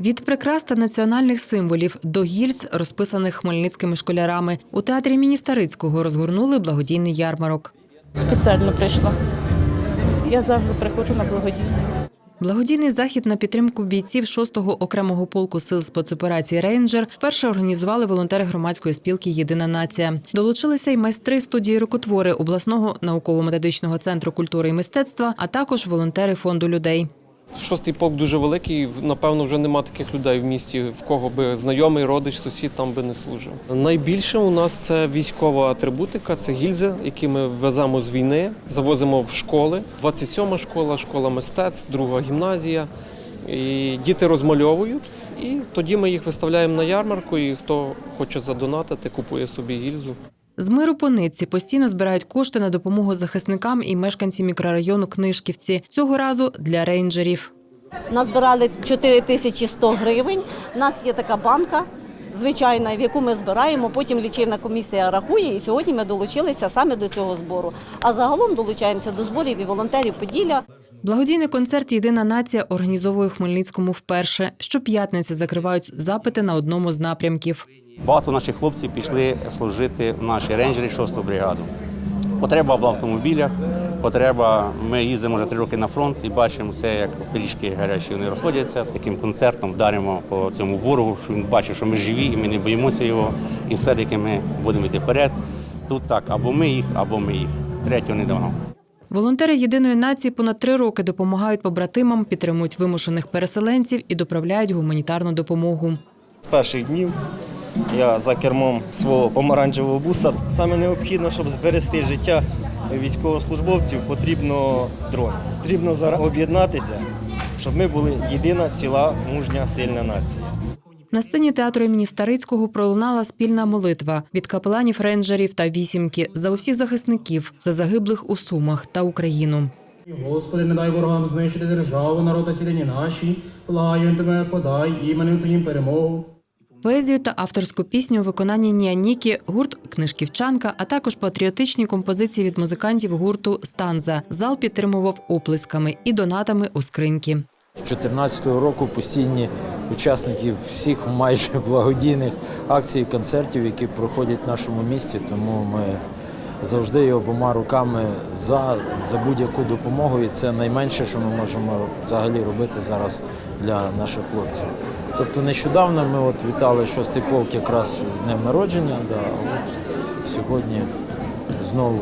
Від прикрас та національних символів до гільз, розписаних хмельницькими школярами, у театрі імені Старицького розгорнули благодійний ярмарок. Спеціально прийшла. Я завжди приходжу на благодійність. Благодійний захід на підтримку бійців 6-го окремого полку сил спецоперації Рейнджер вперше організували волонтери громадської спілки Єдина нація. Долучилися й майстри студії рукотвори обласного науково-методичного центру культури і мистецтва, а також волонтери фонду людей. Шостий полк дуже великий. Напевно, вже нема таких людей в місті, в кого би знайомий, родич, сусід там би не служив. Найбільше у нас це військова атрибутика, це гільзи, які ми веземо з війни, завозимо в школи. 27-ма школа, школа мистецтв, друга гімназія. І діти розмальовують, і тоді ми їх виставляємо на ярмарку. І хто хоче задонатити, купує собі гільзу. З миру по нитці постійно збирають кошти на допомогу захисникам і мешканці мікрорайону Книжківці. Цього разу для рейнджерів. Назбирали 4100 гривень. У нас є така банка звичайна, в яку ми збираємо. Потім лічильна комісія рахує, і сьогодні ми долучилися саме до цього збору. А загалом долучаємося до зборів і волонтерів Поділля. Благодійний концерт Єдина нація організовує у Хмельницькому вперше. Щоп'ятниці закривають запити на одному з напрямків. Багато наших хлопців пішли служити в наші рейнджери 6-ту бригаду. Потреба в автомобілях, потреба. Ми їздимо вже три роки на фронт і бачимо все, як пиріжки гарячі вони розходяться. Таким концертом вдаримо по цьому ворогу, щоб він бачив, що ми живі і ми не боїмося його. І все-таки ми будемо йти вперед. Тут так, або ми їх, або ми їх. Третього не дамо. Волонтери єдиної нації понад три роки допомагають побратимам, підтримують вимушених переселенців і доправляють гуманітарну допомогу. З перших днів я за кермом свого помаранчевого буса. Саме необхідно, щоб зберегти життя військовослужбовців, потрібно дрон. Потрібно зараз об'єднатися, щоб ми були єдина, ціла, мужня, сильна нація. На сцені театру імені Старицького пролунала спільна молитва від капеланів рейнджерів та вісімки за усіх захисників, за загиблих у Сумах та Україну. Господи, не дай ворогам знищити державу, народ та сілені наші, благаю тебе, подай іменем Твоїм перемогу. Поезію та авторську пісню у виконанні Ніаніки, гурт Книжківчанка, а також патріотичні композиції від музикантів гурту Станза. Зал підтримував оплесками і донатами у скриньки. З 2014 року постійні учасники всіх майже благодійних акцій і концертів, які проходять в нашому місті. Тому ми завжди обома руками за, за будь-яку допомогу. І це найменше, що ми можемо взагалі робити зараз для наших хлопців. Тобто нещодавно ми от вітали шостий полк якраз з днем народження. Да, а от сьогодні знову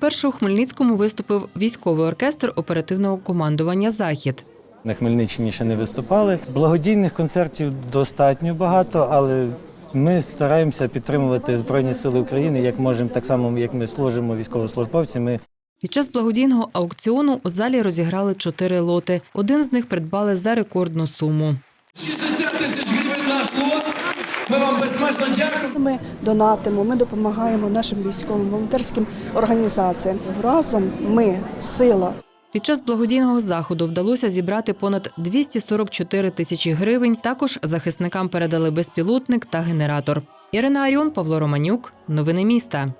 Перший у Хмельницькому виступив військовий оркестр оперативного командування Захід. На Хмельниччині ще не виступали. Благодійних концертів достатньо багато, але ми стараємося підтримувати Збройні Сили України як можемо, так само як ми служимо військовослужбовці. Ми Під час благодійного аукціону у залі розіграли чотири лоти. Один з них придбали за рекордну суму. 60 тисяч гривень наш лот. Ми вам безмежно дякуємо. Ми донатимо, ми допомагаємо нашим військовим волонтерським організаціям. Разом ми сила. Під час благодійного заходу вдалося зібрати понад 244 тисячі гривень. Також захисникам передали безпілотник та генератор. Ірина Аріон, Павло Романюк. Новини міста.